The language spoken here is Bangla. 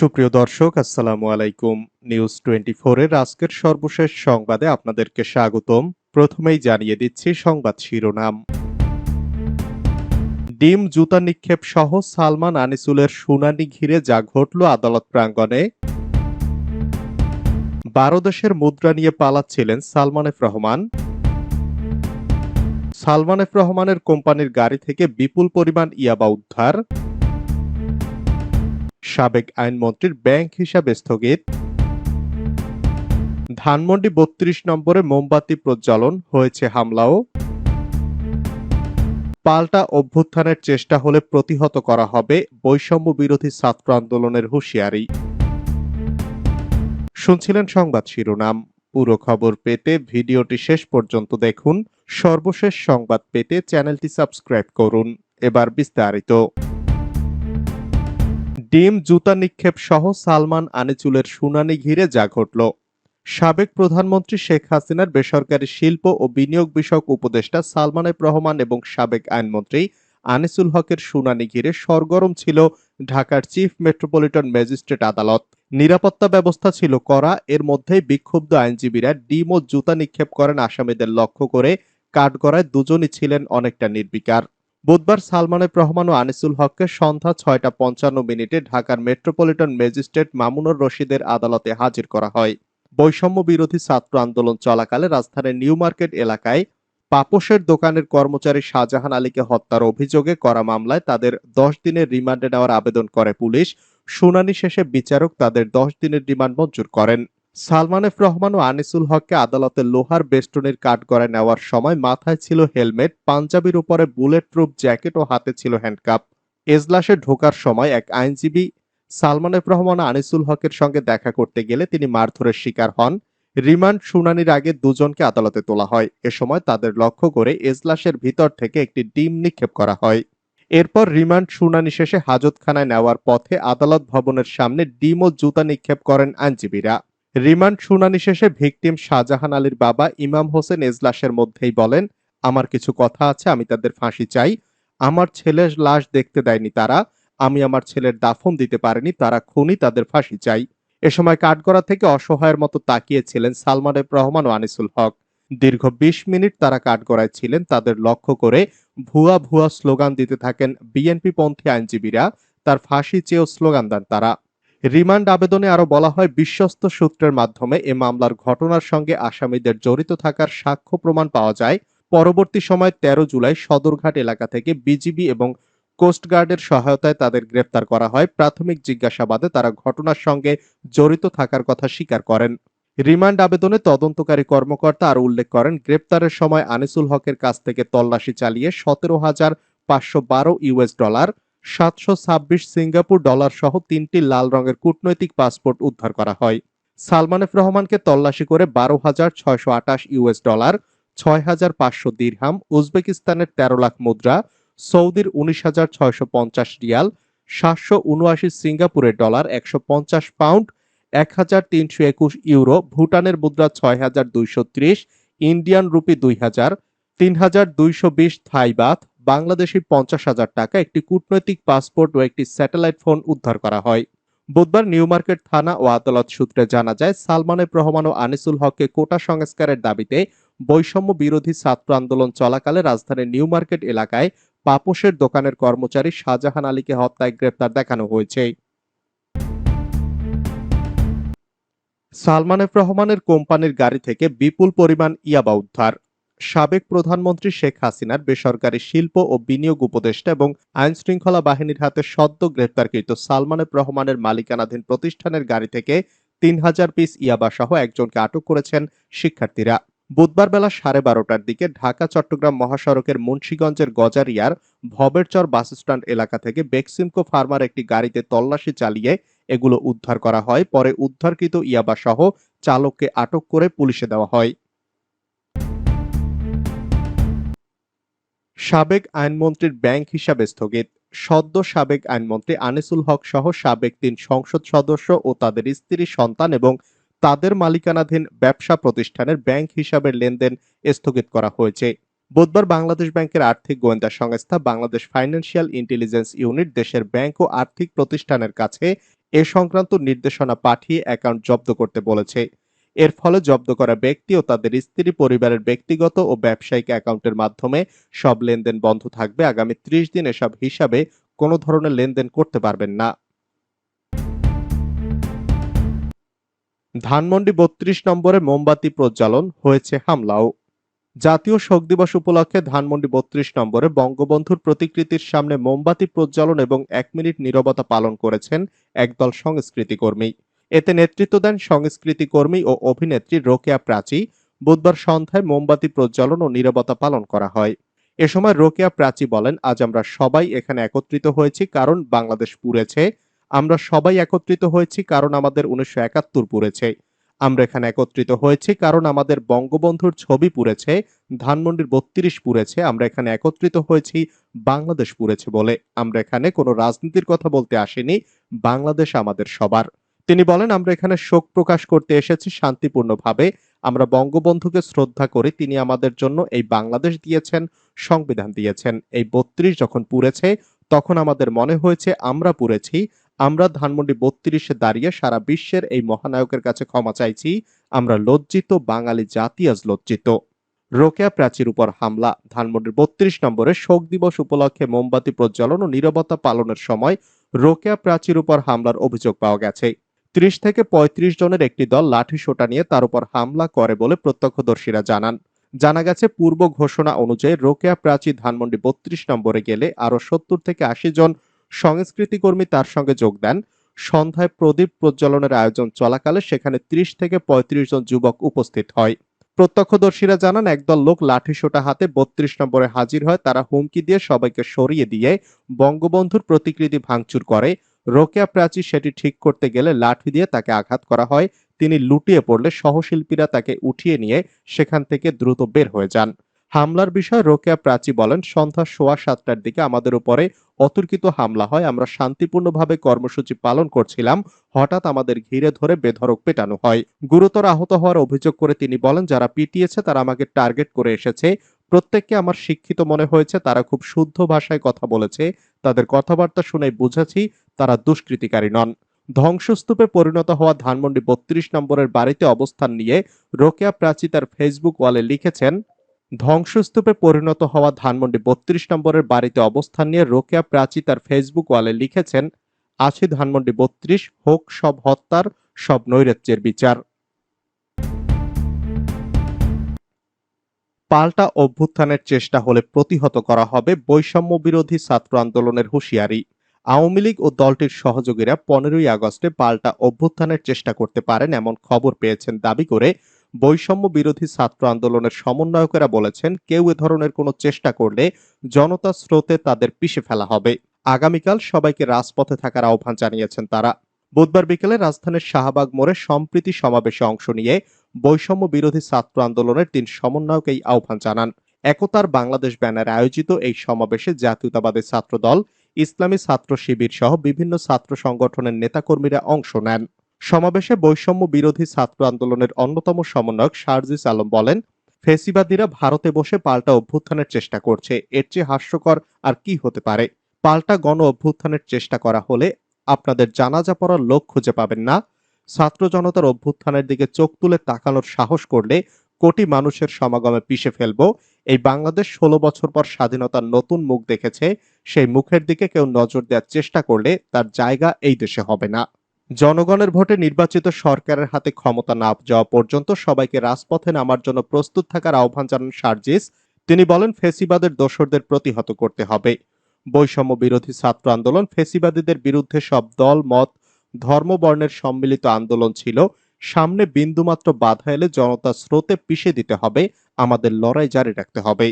সুপ্রিয় দর্শক, আসসালামু আলাইকুম। নিউজ টোয়েন্টি এর আজকের সর্বশেষ সংবাদে আপনাদেরকে স্বাগতম। প্রথমেই জানিয়ে দিচ্ছি সংবাদ শিরোনাম। ডিম, জুতা নিক্ষেপ সহ সালমান আনিসুলের শুনানি ঘিরে যা ঘটল আদালত প্রাঙ্গণে। বারো দেশের মুদ্রা নিয়ে পালাচ্ছিলেন সালমান এফ রহমান। সালমান এফ রহমানের কোম্পানির গাড়ি থেকে বিপুল পরিমাণ ইয়াবা উদ্ধার। সাবেক আইনমন্ত্রীর ব্যাংক হিসাবে স্থগিত। ধানমন্ডি বত্রিশ নম্বরে মোমবাতি প্রজ্বলন হয়েছে হামলাও। পাল্টা অভ্যুত্থানের চেষ্টা হলে প্রতিহত করা হবে বৈষম্য বিরোধী ছাত্র আন্দোলনের হুঁশিয়ারি। শুনছিলেন সংবাদ শিরোনাম। পুরো খবর পেতে ভিডিওটি শেষ পর্যন্ত দেখুন। সর্বশেষ সংবাদ পেতে চ্যানেলটি সাবস্ক্রাইব করুন। এবার বিস্তারিত। ডিম, জুতা নিক্ষেপ সহ সালমান আনিচুলের শুনানি ঘিরে যা ঘটল। সাবেক প্রধানমন্ত্রী শেখ হাসিনার বেসরকারি শিল্প ও বিনিয়োগ বিষয়ক উপদেষ্টা সালমান এফ রহমান এবং সাবেক আইনমন্ত্রী আনিসুল হকের শুনানি ঘিরে সরগরম ছিল ঢাকার চিফ মেট্রোপলিটন ম্যাজিস্ট্রেট আদালত। নিরাপত্তা ব্যবস্থা ছিল করা এর মধ্যেই বিক্ষুব্ধ আইনজীবীরা ডিম ও জুতা নিক্ষেপ করেন আসামিদের লক্ষ্য করে কাঠগড়ায় দুজনই ছিলেন অনেকটা নির্বিকার। বুধবার সালমান এফ রহমান ও আনিসুল হককে সন্ধ্যা ছয়টা পঞ্চান্ন মিনিটে ঢাকার মেট্রোপলিটন ম্যাজিস্ট্রেট মামুনুর রশিদের আদালতে হাজির করা হয়। বৈষম্য বিরোধী ছাত্র আন্দোলন চলাকালে রাজধানীর নিউ মার্কেট এলাকায় পাপোশের দোকানের কর্মচারী শাহজাহান আলীকে হত্যার অভিযোগে করা মামলায় তাদের দশ দিনের রিমান্ডে নেওয়ার আবেদন করে পুলিশ। শুনানি শেষে বিচারক তাদের দশ দিনের রিমান্ড মঞ্জুর করেন। সালমান এফ রহমান ও আনিসুল হককে আদালতে লোহার বেষ্টনীর কাঠগড়ায় নেওয়ার সময় মাথায় ছিল হেলমেট, পাঞ্জাবির উপরে বুলেট প্রুফ জ্যাকেট ও হাতে ছিল হ্যান্ডকাপ। এজলাসে ঢোকার সময় এক আইনজীবী সালমান এফ রহমান আনিসুল হকের সঙ্গে দেখা করতে গেলে তিনি মারধরের শিকার হন। রিমান্ড শুনানির আগে দুজনকে আদালতে তোলা হয়। এ সময় তাদের লক্ষ্য করে এজলাসের ভিতর থেকে একটি ডিম নিক্ষেপ করা হয়। এরপর রিমান্ড শুনানি শেষে হাজতখানায় নেওয়ার পথে আদালত ভবনের সামনে ডিম ও জুতা নিক্ষেপ করেন আইনজীবীরা। রিমান্ড শুনানি শেষে ভিকটিম শাহজাহান আলীর বাবা ইমাম হোসেন এজলাসের মধ্যেই বলেন, আমার কিছু কথা আছে, আমি তাদের ফাঁসি চাই। আমার ছেলের লাশ দেখতে দেয়নি তারা। আমি আমার ছেলের দাফন দিতে পারিনি, তারা খুনি, তাদের ফাঁসি চাই। এ সময় কাঠগড়া থেকে অসহায়ের মতো তাকিয়েছিলেন সালমান রহমান ও আনিসুল হক। দীর্ঘ বিশ মিনিট তারা কাঠগড়ায় ছিলেন, তাদের লক্ষ্য করে ভুয়া ভুয়া স্লোগান দিতে থাকেন বিএনপি পন্থী আইনজীবীরা। তার ফাঁসি চেয়েও স্লোগান দেন তারা। রিমান্ড আবেদনে আরও বলা হয়, বিশ্বস্ত সূত্রের মাধ্যমে এ মামলার ঘটনার সঙ্গে আসামিদের জড়িত থাকার সাক্ষ্য প্রমাণ পাওয়া যায়। পরবর্তী সময় তেরো জুলাই সদরঘাট এলাকা থেকে বিজিবি এবং কোস্টগার্ডের সহায়তায় তাদের গ্রেফতার করা হয়। প্রাথমিক জিজ্ঞাসাবাদে তারা ঘটনার সঙ্গে জড়িত থাকার কথা স্বীকার করেন। রিমান্ড আবেদনে তদন্তকারী কর্মকর্তা আরও উল্লেখ করেন, গ্রেপ্তারের সময় আনিসুল হকের কাছ থেকে তল্লাশি চালিয়ে সতেরো হাজার পাঁচশো বারো ইউএস ডলার সাতশো ছাব্বিশ সিঙ্গাপুর ডলার সহ তিনটি লাল রঙের কূটনৈতিক পাসপোর্ট উদ্ধার করা হয়। সালমান এফ রহমানকে তল্লাশি করে বারো হাজার ছয়শো আটাশ ইউএস ডলার, ছয় হাজার পাঁচশো দিরহাম, উজবেকিস্তানের তেরো লাখ মুদ্রা, সৌদির উনিশ হাজার ছয়শো পঞ্চাশ রিয়াল, সাতশো উনআশি সিঙ্গাপুরের ডলার, একশো পঞ্চাশ পাউন্ড, এক হাজার তিনশো একুশ ইউরো, ভুটানের মুদ্রা ছয় হাজার দুইশো ত্রিশ, ইন্ডিয়ান রুপি দুই হাজার, তিন হাজার দুইশো বিশ থাই বাথ বাংলাদেশি পঞ্চাশ হাজার টাকা একটি কূটনৈতিক পাসপোর্ট ও একটি স্যাটেলাইট ফোন উদ্ধার করা হয়। বুধবার নিউ মার্কেট থানা ও আদালত সূত্রে জানা যায় সালমান এফ রহমান ও আনিসুল হককে কোটা সংস্কারের দাবিতে বৈষম্য বিরোধী ছাত্র আন্দোলন চলাকালে রাজধানীর নিউ মার্কেট এলাকায় পাপোশের দোকানের কর্মচারী শাহজাহান আলীকে হত্যায় গ্রেপ্তার দেখানো হয়েছে। সালমান রহমানের কোম্পানির গাড়ি থেকে বিপুল পরিমাণ ইয়াবা উদ্ধার। সাবেক প্রধানমন্ত্রী শেখ হাসিনার বেসরকারি শিল্প ও বিনিয়োগ উপদেষ্টা এবং আইন শৃঙ্খলা বাহিনীর হাতে সদ্য গ্রেপ্তারকৃত সালমান এফ রহমানের মালিকানাধীন প্রতিষ্ঠানের গাড়ি থেকে তিন হাজার পিস ইয়াবা সহ একজনকে আটক করেছেন শিক্ষার্থীরা। বুধবার বেলা সাড়ে বারোটার দিকে ঢাকা, চট্টগ্রাম মহাসড়কের মুন্সীগঞ্জের গজারিয়ার ভবেরচর বাসস্ট্যান্ড এলাকা থেকে বেক্সিমকো ফার্মার একটি গাড়িতে তল্লাশি চালিয়ে এগুলো উদ্ধার করা হয়। পরে উদ্ধারকৃত ইয়াবা সহ চালককে আটক করে পুলিশে দেওয়া হয়। সাবেক আইনমন্ত্রীর ব্যাংক হিসাবে স্থগিত। সদ্য সাবেক আইনমন্ত্রী আনিসুল হক সহ সাবেক তিন সংসদ সদস্য ও তাদের স্ত্রী, সন্তান এবং তাদের মালিকানাধীন ব্যবসা প্রতিষ্ঠানের ব্যাংক হিসাবের লেনদেন স্থগিত করা হয়েছে। বুধবার বাংলাদেশ ব্যাংকের আর্থিক গোয়েন্দা সংস্থা বাংলাদেশ ফাইন্যান্সিয়াল ইন্টেলিজেন্স ইউনিট দেশের ব্যাংক ও আর্থিক প্রতিষ্ঠানের কাছে এ সংক্রান্ত নির্দেশনা পাঠিয়ে অ্যাকাউন্ট জব্দ করতে বলেছে। এর ফলে জব্দ করা ব্যক্তি ও তাদের স্ত্রী, পরিবারের ব্যক্তিগত ও ব্যবসায়িক অ্যাকাউন্টের মাধ্যমে সব লেনদেন বন্ধ থাকবে। আগামী ত্রিশ দিন এসব হিসাবে কোনো ধরনের লেনদেন করতে পারবেন না। ধানমন্ডি বত্রিশ নম্বরে মোমবাতি প্রজ্বালন হয়েছে হামলাও। জাতীয় শোক দিবস উপলক্ষে ধানমন্ডি বত্রিশ নম্বরে বঙ্গবন্ধুর প্রতিকৃতির সামনে মোমবাতি প্রজ্বালন এবং এক মিনিট নীরবতা পালন করেছেন একদল সংস্কৃতি কর্মী এতে নেতৃত্ব দেন সংস্কৃতি কর্মী ও অভিনেত্রী রোকেয়া প্রাচী। বুধবার সন্ধ্যায় মোমবাতি প্রজ্বলন ও নীরবতা পালন করা হয়। এ সময় রোকেয়া প্রাচী বলেন, আজ আমরা সবাই এখানে একত্রিত হয়েছি কারণ বাংলাদেশ পুড়েছে। আমরা সবাই একত্রিত হয়েছি কারণ আমাদের উনিশশো একাত্তর পুড়েছে। আমরা এখানে একত্রিত হয়েছি কারণ আমাদের বঙ্গবন্ধুর ছবি পুড়েছে, ধানমন্ডির বত্রিশ পুড়েছে। আমরা এখানে একত্রিত হয়েছি, বাংলাদেশ পুড়েছে বলে। আমরা এখানে কোনো রাজনীতির কথা বলতে আসিনি। বাংলাদেশ আমাদের সবার। তিনি বলেন, আমরা এখানে শোক প্রকাশ করতে এসেছি শান্তিপূর্ণভাবে। আমরা বঙ্গবন্ধুকে শ্রদ্ধা করি। তিনি আমাদের জন্য এই বাংলাদেশ দিয়েছেন, সংবিধান দিয়েছেন। এই বত্রিশ যখন পুড়েছে, তখন আমাদের মনে হয়েছে আমরা পুড়েছি। আমরা ধানমন্ডি বত্রিশে দাঁড়িয়ে সারা বিশ্বের এই মহানায়কের কাছে ক্ষমা চাইছি। আমরা লজ্জিত, বাঙালি জাতি আজ লজ্জিত। রোকেয়া প্রাচীর উপর হামলা, ধানমন্ডির বত্রিশ নম্বরে শোক দিবস উপলক্ষে মোমবাতি প্রজ্বলন ও নীরবতা পালনের সময় রোকেয়া প্রাচীর উপর হামলার অভিযোগ পাওয়া গেছে। ত্রিশ থেকে পঁয়ত্রিশ জনের একটি দল লাঠি সোটা নিয়ে তার উপর হামলা করে বলে প্রত্যক্ষদর্শীরা জানান। জানা গেছে, পূর্ব ঘোষণা অনুযায়ী রোকেয়া প্রাচী ধানমন্ডি বত্রিশ নম্বরে গেলে আরও সত্তর থেকে আশি জন সংস্কৃতি কর্মী তার সঙ্গে যোগ দেন। সন্ধ্যায় প্রদীপ প্রজ্বলনের আয়োজন চলাকালে সেখানে ত্রিশ থেকে পঁয়ত্রিশ জন যুবক উপস্থিত হয়। প্রত্যক্ষদর্শীরা জানান, একদল লোক লাঠি সোটা হাতে বত্রিশ নম্বরে হাজির হয়। তারা হুমকি দিয়ে সবাইকে সরিয়ে দিয়ে বঙ্গবন্ধুর প্রতিকৃতি ভাঙচুর করে। রোকেয়া প্রাচী সেটি ঠিক করতে গেলে লাঠি দিয়ে তাকে আঘাত করা হয়। তিনি লুটিয়ে পড়লে সহশিল্পীরা তাকে উঠিয়ে নিয়ে সেখান থেকে দ্রুত বের হয়ে যান। হামলার বিষয়ে রোকেয়া প্রাচী বলেন, সন্ধ্যা সোয়া সাতটার দিকে আমাদের উপরে অতর্কিত হামলা হয়। আমরা শান্তিপূর্ণভাবে কর্মসূচি পালন করছিলাম। হঠাৎ আমাদের ঘিরে ধরে বেধড়ক পেটানো হয়। গুরুতর আহত হওয়ার অভিযোগ করে তিনি বলেন, যারা পিটিয়েছে তারা আমাকে টার্গেট করে এসেছে। প্রত্যেককে আমার শিক্ষিত মনে হয়েছে, তারা খুব শুদ্ধ ভাষায় কথা বলেছে। তাদের কথাবার্তা শুনে বুঝেছি তারা দুষ্কৃতিকারী নন। ধ্বংসস্তূপে পরিণত হওয়া ধানমন্ডি বত্রিশ নম্বরের বাড়িতে অবস্থান নিয়ে রোকেয়া প্রাচী তার ফেসবুক ওয়ালে লিখেছেন, ধ্বংসস্তূপে পরিণত হওয়া ধানমন্ডি বত্রিশ নম্বরের বাড়িতে অবস্থান নিয়ে রোকেয়া প্রাচী তার ফেসবুক ওয়ালে লিখেছেন, আছে ধানমন্ডি বত্রিশ, হোক সব হত্যার, সব নৈরাজ্যের বিচার। পাল্টা অভ্যুত্থানের চেষ্টা হলে প্রতিহত করা হবে বৈষম্য বিরোধী ছাত্র আন্দোলনের হুঁশিয়ারি। আওয়ামী লীগ ও দলটির সহযোগীরা পনেরোই আগস্টে পাল্টা অভ্যুত্থানের চেষ্টা করতে পারেন এমন খবর পেয়েছেন দাবি করে বৈষম্য বিরোধী ছাত্র আন্দোলনের সমন্বয়কেরা বলেছেন, কেউ এ ধরনের কোনো চেষ্টা করলে জনতা স্রোতে তাদের পিষে ফেলা হবে। আগামীকাল সবাইকে রাজপথে থাকার আহ্বান জানিয়েছেন তারা। বুধবার বিকেলে রাজধানীর শাহবাগ মোড়ে সম্প্রীতি সমাবেশে অংশ নিয়ে বৈষম্য বিরোধী ছাত্র আন্দোলনের তিন সমন্বয়ক এই আহ্বান জানান। একতার বাংলাদেশ ব্যানারে আয়োজিত এই সমাবেশে জাতীয়তাবাদী ছাত্র দল ইসলামী ছাত্র শিবির সহ বিভিন্ন ছাত্র সংগঠনের নেতাকর্মীরা অংশ নেন। সমাবেশে বৈষম্য বিরোধী ছাত্র আন্দোলনের অন্যতম সমন্বয়ক শারজিস আলম বলেন, ফেসিবাদীরা ভারতে বসে পাল্টা অভ্যুত্থানের চেষ্টা করছে, এর চেয়ে হাস্যকর আর কি হতে পারে? পাল্টা গণ অভ্যুত্থানের চেষ্টা করা হলে আপনাদের জানাজা পড়ার লোক খুঁজে পাবেন না। ছাত্র জনতার অভ্যুত্থানের দিকে চোখ তুলে তাকানোর সাহস করলে কোটি মানুষের সমাগমে পিষে ফেলব। এই বাংলাদেশ ষোলো বছর পর স্বাধীনতার নতুন মুখ দেখেছে। সেই মুখের দিকে কেউ নজর দেওয়ার চেষ্টা করলে তার জায়গা এই দেশে হবে না। জনগণের ভোটে নির্বাচিত সরকারের হাতে ক্ষমতা না যাওয়া পর্যন্ত সবাইকে রাজপথে নামার জন্য প্রস্তুত থাকার আহ্বান জানান সার্জিস। তিনি বলেন, ফেসিবাদের দোসরদের প্রতিহত করতে হবে। বৈষম্য বিরোধী ছাত্র আন্দোলন ফেসিবাদীদের বিরুদ্ধে সব দল, মত, ধর্ম, বর্ণের সম্মিলিত আন্দোলন ছিল। সামনে বিন্দুমাত্র বাধা এলে জনতা স্রোতে পিষে দিতে হবে আমাদের লড়াই জারি রাখতে হবে।